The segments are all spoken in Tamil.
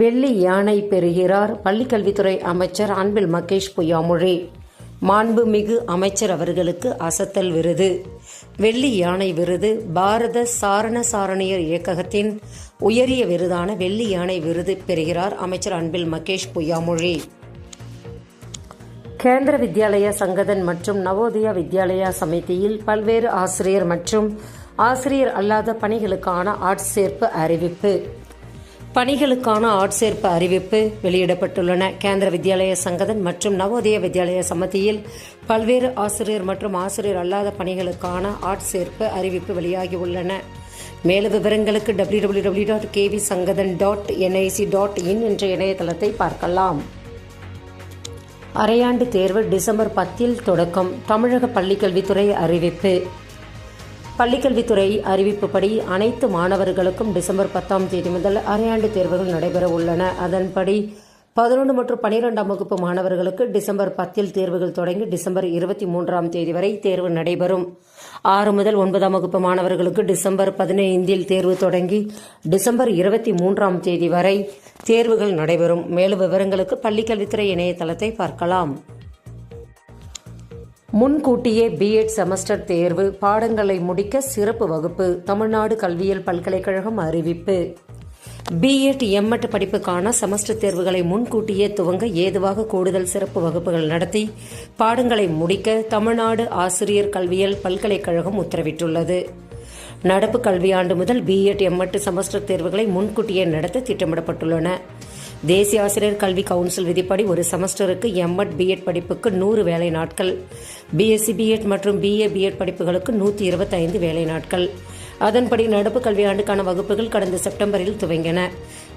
வெள்ளி யானை பெறுகிறார். பள்ளிக்கல்வித்துறை அமைச்சர் அன்பில் மகேஷ் பொய்யாமொழி. மாண்புமிகு அமைச்சர் அவர்களுக்கு அசத்தல் விருது. வெள்ளி யானை விருது பாரத சாரண சாரணியர் இயக்ககத்தின் உயரிய விருதான வெள்ளி யானை விருது பெறுகிறார் அமைச்சர் அன்பில் மகேஷ் பொய்யாமொழி. கேந்திர வித்யாலயா சங்கதன் மற்றும் நவோதயா வித்யாலயா சமிதியில் பல்வேறு ஆசிரியர் மற்றும் ஆசிரியர் அல்லாத பணிகளுக்கான ஆட்சேர்ப்பு அறிவிப்பு. பணிகளுக்கான ஆட்சேர்ப்பு அறிவிப்பு வெளியிடப்பட்டுள்ளன. கேந்திர வித்யாலய சங்கதன் மற்றும் நவோதய வித்யாலய சமிதியில் பல்வேறு ஆசிரியர் மற்றும் ஆசிரியர் அல்லாத பணிகளுக்கான ஆட்சேர்ப்பு அறிவிப்பு வெளியாகியுள்ளன. மேலும் விவரங்களுக்கு W W W dot KV Sangathan dot NIC dot in என்ற இணையதளத்தை பார்க்கலாம். அரையாண்டு தேர்வு டிசம்பர் பத்தில் தொடக்கம். தமிழக பள்ளிக்கல்வித்துறை அறிவிப்பு. பள்ளிக்கல்வித்துறை அறிவிப்புப்படி அனைத்து மாணவர்களுக்கும் டிசம்பர் பத்தாம் தேதி முதல் அரையாண்டு தேர்வுகள் நடைபெற உள்ளன. அதன்படி பதினொன்று மற்றும் பனிரெண்டாம் வகுப்பு மாணவர்களுக்கு டிசம்பர் பத்தில் தேர்வுகள் தொடங்கி டிசம்பர் இருபத்தி மூன்றாம் தேதி வரை தேர்வு நடைபெறும். ஆறு முதல் ஒன்பதாம் வகுப்பு மாணவர்களுக்கு டிசம்பர் பதினைந்தில் தேர்வு தொடங்கி டிசம்பர் இருபத்தி மூன்றாம் தேதி வரை தேர்வுகள் நடைபெறும். மேலும் விவரங்களுக்கு பள்ளிக்கல்வித்துறை இணையதளத்தை பார்க்கலாம். முன்கூட்டியே பிஎட் செமஸ்டர் தேர்வு பாடங்களை முடிக்க சிறப்பு வகுப்பு தமிழ்நாடு கல்வியியல் பல்கலைக்கழகம் அறிவிப்பு. பிஎட் எம்எட் படிப்புக்கான செமஸ்டர் தேர்வுகளை முன்கூட்டியே துவங்க ஏதுவாக கூடுதல் சிறப்பு வகுப்புகள் நடத்தி பாடங்களை முடிக்க தமிழ்நாடு ஆசிரியர் கல்வியியல் பல்கலைக்கழகம் உத்தரவிட்டுள்ளது. நடப்பு கல்வியாண்டு முதல் பிஎட் எம்எட் செமஸ்டர் தேர்வுகளை முன்கூட்டியே நடத்த திட்டமிடப்பட்டுள்ளன. தேசிய ஆசிரியர் கல்வி கவுன்சில் விதிப்படி ஒரு செமஸ்டருக்கு எம்எட் பிஎட் படிப்புக்கு நூறு வேலை நாட்கள். பிஎஸ்சி பிஎட் மற்றும் பிஏ பிஎட் படிப்புகளுக்கு நூற்றி இருபத்தைந்து வேலை நாட்கள். அதன்படி நடப்பு கல்வியாண்டுக்கான வகுப்புகள் கடந்த செப்டம்பரில் துவங்கின.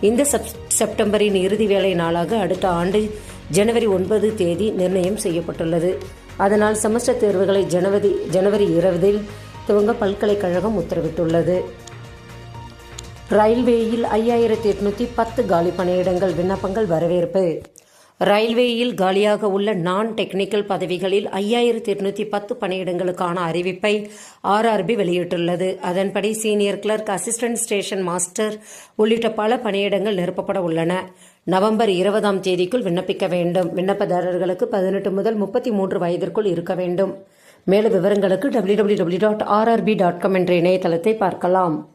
இந்த செப் செப்டம்பரின் இறுதி வேலை நாளாக அடுத்த ஆண்டு ஜனவரி ஒன்பது தேதி நிர்ணயம் செய்யப்பட்டுள்ளது. அதனால் செமஸ்டர் தேர்வுகளை ஜனவரி ஜனவரி இருபதில் துவங்க பல்கலைக்கழகம் உத்தரவிட்டுள்ளது. ரயில்வேயில் ஐயாயிரத்தி எட்நூற்றி பத்து காலி பணியிடங்கள் விண்ணப்பங்கள் வரவேற்பு. ரயில்வேயில் காலியாக உள்ள நான் டெக்னிக்கல் பதவிகளில் ஐயாயிரத்தி எட்நூற்றி பத்து பணியிடங்களுக்கான அறிவிப்பை ஆர்ஆர்பி வெளியிட்டுள்ளது. அதன்படி senior clerk assistant station master உள்ளிட்ட பல பணியிடங்கள் நிரப்பப்பட உள்ளன. நவம்பர் இருபதாம் தேதிக்குள் விண்ணப்பிக்க வேண்டும். விண்ணப்பதாரர்களுக்கு பதினெட்டு முதல் முப்பத்தி மூன்று வயதிற்குள் இருக்க வேண்டும். மேலும் விவரங்களுக்கு W W W dot RRB dot com என்ற இணையதளத்தை பார்க்கலாம்.